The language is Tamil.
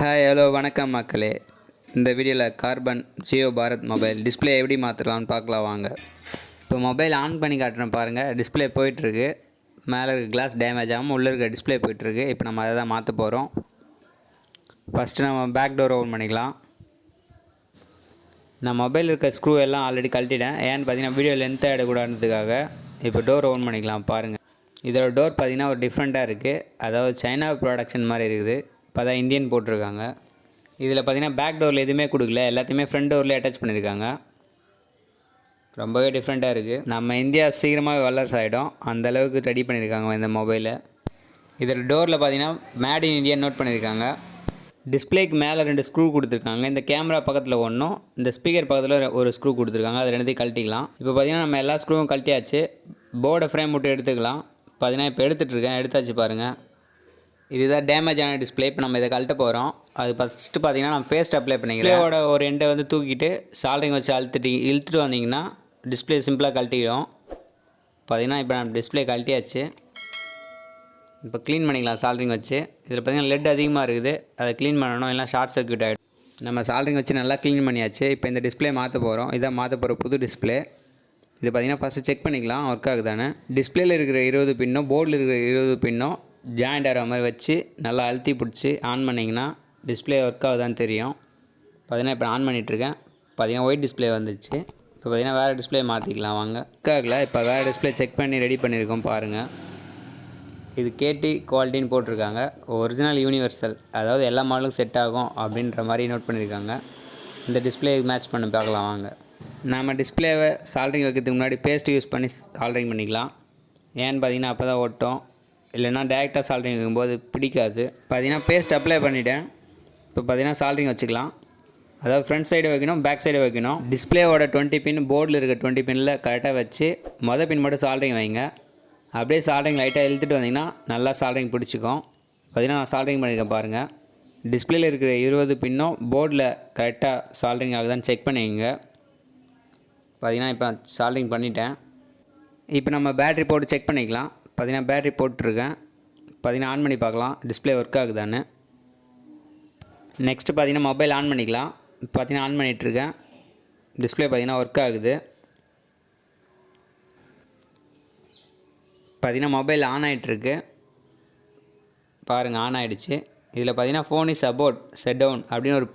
ஹாய் ஹலோ வணக்கம் மக்களே. இந்த வீடியோவில் Karbonn Jio Bharat mobile display எப்படி மாற்றலாம்னு பார்க்கலாம் வாங்க. இப்போ மொபைல் ஆன் பண்ணி காட்டுறேன் பாருங்கள் டிஸ்பிளே போயிட்டுருக்கு. மேலே இருக்க கிளாஸ் டேமேஜ் ஆகாமல் உள்ளே இருக்க டிஸ்ப்ளே போயிட்டுருக்கு. இப்போ நம்ம அதை தான் மாற்ற போகிறோம் ஃபஸ்ட்டு நம்ம பேக் டோர் ஓப்பன் பண்ணிக்கலாம். நான் மொபைல் இருக்க ஸ்க்ரூ எல்லாம் ஆல்ரெடி கழட்டிட்டேன். ஏன்னு பார்த்தீங்கன்னா வீடியோ லென்த்தாக எடுக்கூடாதுக்காக இப்போ டோர் ஓப்பன் பண்ணிக்கலாம் பாருங்கள் இதோட டோர் பார்த்தீங்கன்னா ஒரு டிஃப்ரெண்ட்டாக இருக்குது அதாவது சைனா ப்ராடக்ஷன் மாதிரி இருக்குது. இப்போ இந்தியன் போட்டிருக்காங்க. இதில் பார்த்தீங்கன்னா பேக் டோரில் எதுவுமே கொடுக்கல. எல்லாத்தையுமே ஃப்ரண்ட் டோரில் அட்டாச் பண்ணியிருக்காங்க. ரொம்பவே டிஃப்ரெண்ட்டாக இருக்குது நம்ம இந்தியா சீக்கிரமாக வல்லர்ஸ் ஆகிடும் அந்தளவுக்கு ரெடி பண்ணியிருக்காங்க இந்த மொபைலை இதில் டோரில் பார்த்தீங்கன்னா மேட் இன் இண்டியா நோட் பண்ணியிருக்காங்க. டிஸ்ப்ளேக்கு மேலே ரெண்டு ஸ்க்ரூ கொடுத்துருக்காங்க. இந்த கேமரா பக்கத்தில் ஒன்றும் இந்த ஸ்பீக்கர் பக்கத்தில் ஒரு ஸ்க்ரூ கொடுத்துருக்காங்க. அது ரெண்டுத்தையும் கழட்டிக்கலாம். இப்போ பார்த்தீங்கன்னா நம்ம எல்லா ஸ்க்ரூவும் கழட்டியாச்சு. போர்டை ஃப்ரேம் மட்டும் எடுத்துக்கலாம். பார்த்தீங்கன்னா இப்போ எடுத்துகிட்ருக்கேன் எடுத்தாச்சு பாருங்கள் இதுதான் டேமேஜ் ஆன டிஸ்ப்ளே இப்போ நம்ம இதை கழட்ட போகிறோம் அது ஃபஸ்ட்டு பார்த்தீங்கன்னா நம்ம பேஸ்ட் அப்ளை பண்ணிக்கிறேன். டிஸ்பிளேவோட ஒரு எண்டை வந்து தூக்கிட்டு சால்டிங் வச்சு அழுத்துட்டு இழுத்துட்டு வந்தீங்கன்னா டிஸ்ப்ளே சிம்பிளாக கழட்டிடும். பார்த்தீங்கன்னா இப்போ நான் டிஸ்ப்ளே கழட்டியாச்சு. இப்போ க்ளீன் பண்ணிக்கலாம் சால்ரிங் வச்சு. இதில் பார்த்தீங்கன்னா லெட் அதிகமாக இருக்குது. அதை க்ளீன் பண்ணணும் இல்லை ஷார்ட் சர்க்யூட் ஆகிடும் நம்ம சால்ரிங் வச்சு நல்லா க்ளீன் பண்ணியாச்சு. இப்போ இந்த டிஸ்ப்ளே மாற்ற போகிறோம் இதான் மாற்ற போகிற புது டிஸ்ப்ளே இது பார்த்தீங்கன்னா ஃபஸ்ட்டு செக் பண்ணிக்கலாம். ஒர்க் ஆகுதானே. டிஸ்பிளேயில் இருக்கிற இருபது பின்னும் போர்டில் இருக்கிற இருபது பின்னும் ஜாயிண்ட் ஆகிற மாதிரி வச்சு நல்லா அழுத்தி பிடிச்சி ஆன் பண்ணிங்கன்னா டிஸ்பிளே ஒர்க் ஆகுதான்னு தெரியும். பார்த்திங்கன்னா இப்போ ஆன் பண்ணிகிட்ருக்கேன் பார்த்திங்கன்னா ஒயிட் டிஸ்ப்ளே வந்துச்சு. இப்போ பார்த்தீங்கன்னா வேறு டிஸ்பிளே மாற்றிக்கலாம் வாங்க. ஒர்க் ஆகல இப்போ வேறு டிஸ்ப்ளே செக் பண்ணி ரெடி பண்ணியிருக்கோம் பாருங்கள் இது கேடி குவாலிட்டின்னு போட்டிருக்காங்க. ஒரிஜினல் யூனிவர்சல் அதாவது எல்லா மாடலும் செட் ஆகும் அப்படின்ற மாதிரி நோட் பண்ணியிருக்காங்க. இந்த டிஸ்ப்ளே மேட்ச் பண்ணி பார்க்கலாம் வாங்க. நாம் டிஸ்பிளேவை சால்ட்ரிங் வைக்கிறதுக்கு முன்னாடி பேஸ்ட் யூஸ் பண்ணி சால்ட்ரிங் பண்ணிக்கலாம். ஏன்னு பார்த்தீங்கன்னா அப்போ தான் ஓட்டும் இல்லைன்னா டேரெக்டாக சால்ட்ரிங் வைக்கும்போது பிடிக்காது. பார்த்தீங்கன்னா பேஸ்ட் அப்ளை பண்ணிவிட்டேன் இப்போ பார்த்தீங்கன்னா சால்ட்ரிங் வச்சுக்கலாம். அதாவது ஃப்ரண்ட் சைடு வைக்கணும் பேக் சைடு வைக்கணும். டிஸ்ப்ளேவோட டுவெண்ட்டி பின் போர்டில் இருக்க டுவெண்ட்டி பின்னில் கரெக்டாக வச்சு மொதல் பின் மட்டும் சால்ட்ரிங் வைங்க. அப்படியே சால்ட்ரிங் லைட்டாக இழுத்துட்டு வந்தீங்கன்னா நல்லா சால்ட்ரிங் பிடிச்சிக்கும். பார்த்தீங்கன்னா நான் சால்ட்ரிங் பண்ணியிருக்கேன் பாருங்கள் டிஸ்பிளேயில் இருக்கிற இருபது பின்னும் போர்டில் கரெக்டாக சால்ட்ரிங் ஆகுதான்னு செக் பண்ணிக்கங்க. பார்த்தீங்கன்னா இப்போ சால்ட்ரிங் பண்ணிட்டேன். இப்போ நம்ம பேட்ரி போட்டு செக் பண்ணிக்கலாம். பார்த்தீங்கன்னா பேட்ரி போட்டிருக்கேன். பார்த்தீங்கன்னா ஆன் பண்ணி பார்க்கலாம். டிஸ்ப்ளே ஒர்க் ஆகுதான்னு. நெக்ஸ்ட்டு பார்த்தீங்கன்னா மொபைல் ஆன் பண்ணிக்கலாம். பார்த்தீங்கன்னா ஆன் பண்ணிகிட்ருக்கேன் டிஸ்பிளே பார்த்தீங்கன்னா ஒர்க் ஆகுது. பார்த்தீங்கன்னா மொபைல் ஆன் ஆகிட்டுருக்கு பாருங்கள் ஆன் ஆகிடுச்சு இதில் பார்த்தீங்கன்னா phone is about shut down அப்படின்னு ஒரு